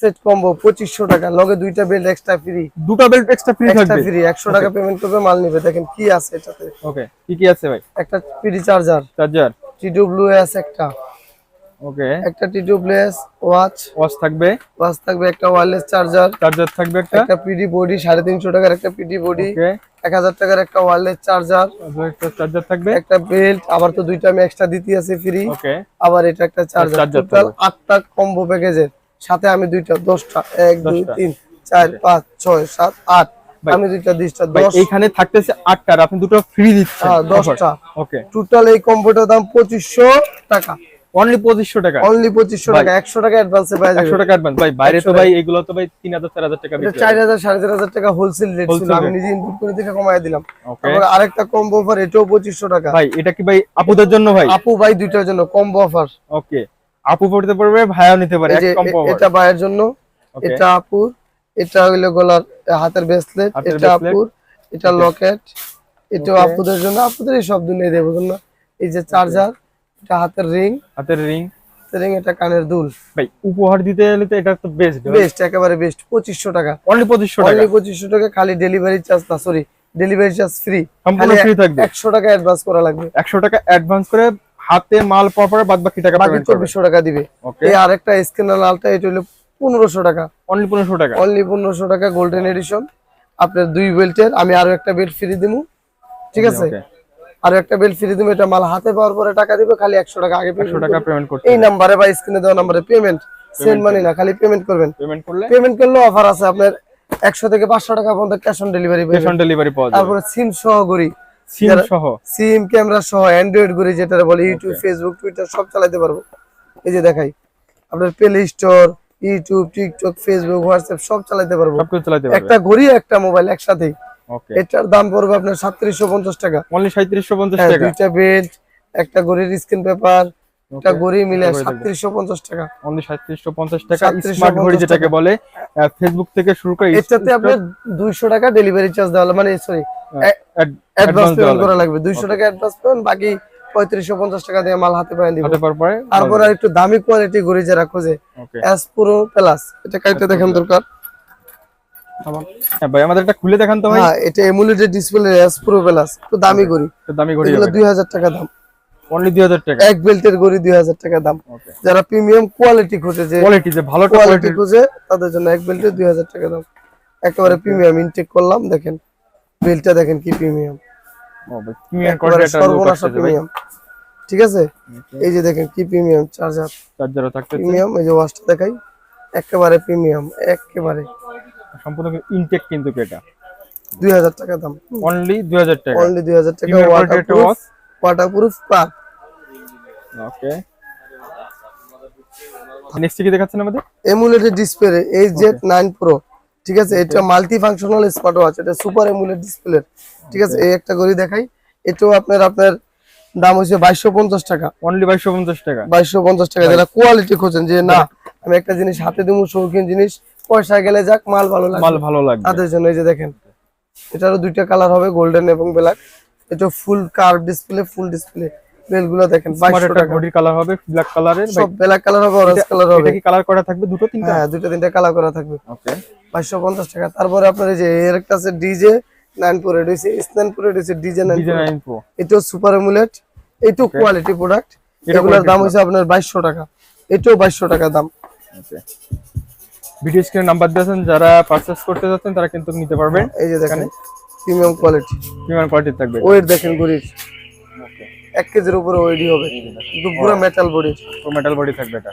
Set combo পঁচিশশো টাকা। লগে দুইটা বেল্ট এক্সট্রা ফ্রি দুটো বেল্ট এক্সট্রা ফ্রি এক্সট্রা থাকবে? ফ্রি একশো টাকা পেমেন্ট করবে মাল নিবে। দেখেন কি আছে এটাতে। ওকে কি কি আছে ভাই? একটা পিডি চার্জার চার্জার টিডব্লিউ এস একটা। ওকে একটা টিডব্লিউ এস ওয়াচ ওয়াচ থাকবে? ওয়াচ থাকবে একটা ওয়্যারলেস চার্জার চার্জার থাকবে একটা? একটা পিডি বডি সাড়ে তিনশো টাকার একটা পিডি বডি ওকে এক হাজার টাকার একটা ওয়্যারলেস চার্জার একটা চার্জার থাকবে? একটা বেল্ট আবার তো দুইটা আমি এক্সট্রা দিতে আছে ফ্রি ওকে আবার এটা একটা চার্জার টোটাল আটটা কম্বো প্যাকেজের সাথে আমি দুইটা দশটা এক দুই তিন চার পাঁচ ছয় সাত আট। আমি দুইটা দিশটা এইখানে থাকতেছে আটটা আপনি দুটো ফ্রি দিচ্ছেন। হ্যাঁ, দশটা। ওকে টোটাল এই কম্পিউটার দাম পঁচিশশো টাকা। অনলি পঁচিশশো টাকা? অনলি পঁচিশশো টাকা। একশো টাকা অ্যাডভান্সে পাই যাবে। একশো টাকা অ্যাডভান্স ভাই বাইরে তো ভাই এগুলো তো ভাই তিন হাজার চার হাজার টাকা চার হাজার সাড়ে চার হাজার টাকা হোলসেল রেট ছিল। আমি নিজে ইনপুট করে দেখে কমাই দিলাম। আরেকটা কম্বো অফার এটাও পঁচিশশো টাকা। ভাই এটা কি ভাই আপুদের জন্য ভাই? আপু ভাই দুইটার জন্য কম্বো অফার ওকে আপু পড়তে পারবে ভাইও নিতে পারে এটা ভাইয়ের জন্য এটা আপুর এটা হইল গলার হাতের ব্রেসলেট এটা। আপুর এটা লকেট এটা আপুদের জন্য আপুদের এই সব দুনিয়া দেবো জন্য এই যে চার্জার এটা হাতের রিং হাতের রিং রিং এটা কানের দুল। ভাই উপহার দিতে গেলে তো এটা তো বেস্ট বেস্ট একেবারে বেস্ট পঁচিশশো টাকা। অনলি পঁচিশশো টাকা। অনলি পঁচিশশো টাকা খালি ডেলিভারি চার্জ না সরি ডেলিভারি চার্জ ফ্রি সম্পূর্ণ ফ্রি থাকবে। একশো টাকা অ্যাডভান্স করা লাগবে। একশো টাকা অ্যাডভান্স করে হাতে মাল পাওয়ার পরে বাদ বাকি টাকা বাকি চব্বিশশো টাকা দিবে। এই আরেকটা স্ক্যানার লালটা এটা হলো পনেরোশো টাকা। অনলি পনেরোশো টাকা। অনলি পনেরোশো টাকা গোল্ডেন এডিশন আপনার দুই বেল্টের আমি আরও একটা বেল্ট ফ্রি দিবো ঠিক আছে? আরও একটা বেল্ট ফ্রি দিবো এটা মাল হাতে পাওয়ার পরে টাকা দিবে খালি একশো টাকা আগে একশো টাকা পেমেন্ট করতে এই নাম্বারে বা স্ক্রিনে দেওয়া নাম্বারে পেমেন্ট সেন্ড মানি না খালি পেমেন্ট করবেন। পেমেন্ট করলে? পেমেন্ট করলে অফার আছে আপনার একশো থেকে পাঁচশো টাকা পর্যন্ত cash on delivery cash on delivery পাওয়া যাবে। তারপরে সিম সহ গড়ি সিম সহ? সিম ক্যামেরা সহ অ্যান্ড্রয়েড ঘুরে যেটা বলে ইউটিউব ফেসবুক টুইটার সব চালাতে পারব। এই যে দেখাই আপনার Play Store YouTube TikTok Facebook WhatsApp সব চালাতে পারব। একটা ঘড়ি একটা মোবাইল একসাথেই। এটার দাম পড়বে আপনার সাতত্রিশশো পঞ্চাশ টাকা। সাঁত্রিশশো পঞ্চাশ হ্যাঁ, টাকা? দুইটা বেল্ট একটা ঘড়ির স্ক্রিন পেপার একটা ঘড়ি মিলে একটা ঘড়ি থাকবে। সাতত্রিশশো পঞ্চাশ টাকা। অনলি সাঁত্রিশশো পঞ্চাশ টাকা। স্মার্ট ঘড়ি যেটাকে বলে ফেসবুক থেকে শুরু করে এটাতে আপনার দুইশো টাকা ডেলিভারি চার্জ দেওয়া মানে সরি অ্যাডভান্স পেমেন্ট করা লাগবে। দুইশো টাকা অ্যাডভান্স পেমেন্ট বাকি পঁয়ত্রিশশো পঞ্চাশ টাকা দিয়ে মাল হাতে দিব। হাতে পার পরে তারপর আর একটু দামি কোয়ালিটি ঘড়ি যারা খোঁজে এস প্রো প্লাস এটা কাইটা দেখেন দরকার। হ্যাঁ ভাই আমাদের একটা খুলে দেখান তো ভাই। হ্যাঁ এটা emulated display S pro plus একটু দামি ঘড়ি। দামি ঘড়ি এগুলো দুই হাজার টাকা দাম। অনলি দুই হাজার টাকা। এক বেল্টের দুই হাজার টাকা দাম। যারা প্রিমিয়াম কোয়ালিটি খোঁজে যে কোয়ালিটি যে ভালো কোয়ালিটি খুঁজে তাদের জন্য এক বেল্টে দুই হাজার টাকা দাম। একেবারে প্রিমিয়াম ইনটেক করলাম দেখেন। বেলটা দেখেন কি প্রিমিয়াম ঠিক আছে? এই যে দেখেন কি প্রিমিয়াম চার্জার চার্জারও প্রিমিয়াম এই যে ওয়াচটা দেখাই। একেবারে প্রিমিয়াম একেবারে। সম্পূর্ণ ইনটেক কিন্তু এটা। দুই হাজার টাকা দাম। অনলি দুই হাজার টাকা। অনলি দুই হাজার টাকা Premium quality ওয়াটার একটা প্রুফ watch। ওয়াটার প্রুফ পার ওকে নেক্সট কি দেখাচ্ছেন আমাদের এমুলেটেড ডিসপ্লে প্রো ঠিক আছে এটা মাল্টি ফাংশনাল স্মার্ট ওয়াচ এটা সুপার এমুলেট ডিসপ্লে ঠিক আছে এই একটা দেখাই। এটাও আপনার আপনার দাম হচ্ছে বাইশশো পঞ্চাশ টাকা। অনলি বাইশশো পঞ্চাশ টাকা। বাইশশো পঞ্চাশ টাকা। যারা কোয়ালিটি খোঁজেন যে না আমি একটা জিনিস হাতে দেবো শৌখিন জিনিস পয়সা গেলে যাক মাল ভালো লাগে মাল ভালো লাগবে। তাদের জন্য এই যে দেখেন এটারও দুইটা কালার হবে গোল্ডেন এবং ব্ল্যাক এটা full curve display full display বেলগুলো দেখেন আমার বাইশশো একটা টাকা। ঘড়ির কালার হবে ব্ল্যাক কালারের সব ব্ল্যাক কালার হবে অরেঞ্জ কালার হবে। এটা কি কালার করা থাকবে? দুটো তিনটা? হ্যাঁ দুটো তিনটা কালার করা থাকবে। ওকে বাইশশো পঞ্চাশ টাকা। তারপরে আপনার এই যে এর একটা আছে ডিজে নাইন প্রো এটা হচ্ছে স্ন্যান প্রো এটা হচ্ছে DJ nine DJ nine pro এটাও সুপার এমুলেট এটাও কোয়ালিটি প্রোডাক্ট এগুলোর দাম হচ্ছে আপনার বাইশশো টাকা। এটাও বাইশশো টাকা দাম। ওকে ভিডিও স্ক্রিনে নাম্বার দিয়েছেন যারা পারচেজ করতে যাচ্ছেন তারা কিন্তু নিতে পারবেন। এই যে দেখেন। প্রিমিয়াম কোয়ালিটি প্রিমিয়াম কোয়ালিটি থাকবে। ওয়েট দেখেন গড়ির এক কেজির উপরে ওয়েডি হবে। কিন্তু পুরো মেটাল বডি পুরো মেটাল বডি থাকবে এটা।